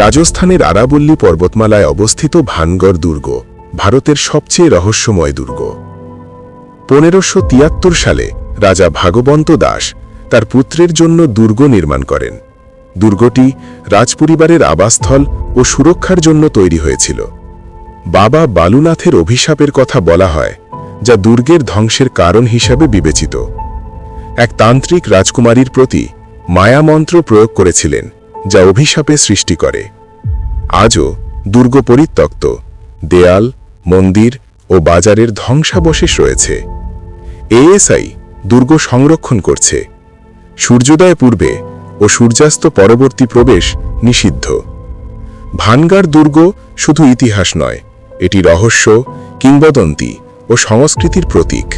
রাজস্থানের আরাবল্লী পর্বতমালায় অবস্থিত ভানগড় দুর্গ, ভারতের সবচেয়ে রহস্যময় দুর্গ। পনেরোশো তিয়াত্তর সালে রাজা ভাগবন্ত দাস তার পুত্রের জন্য দুর্গ নির্মাণ করেন। দুর্গটি রাজপরিবারের আবাসস্থল ও সুরক্ষার জন্য তৈরি হয়েছিল। বাবা বালুনাথের অভিশাপের কথা বলা হয়, যা দুর্গের ধ্বংসের কারণ হিসাবে বিবেচিত। এক তান্ত্রিক রাজকুমারীর প্রতি মায়ামন্ত্র প্রয়োগ করেছিলেন। যা অভিশাপে সৃষ্টি করে। আজও দুর্গ পরিত্যক্ত দেয়াল, মন্দির ও বাজারের ধ্বংসাবশেষ রয়েছে। এএসআই দুর্গ সংরক্ষণ করছে। সূর্যোদয় পূর্বে ও সূর্যাস্ত পরবর্তী প্রবেশ নিষিদ্ধ। ভানগার দুর্গ শুধু ইতিহাস নয়, এটি রহস্য, কিংবদন্তি ও সংস্কৃতির প্রতীক।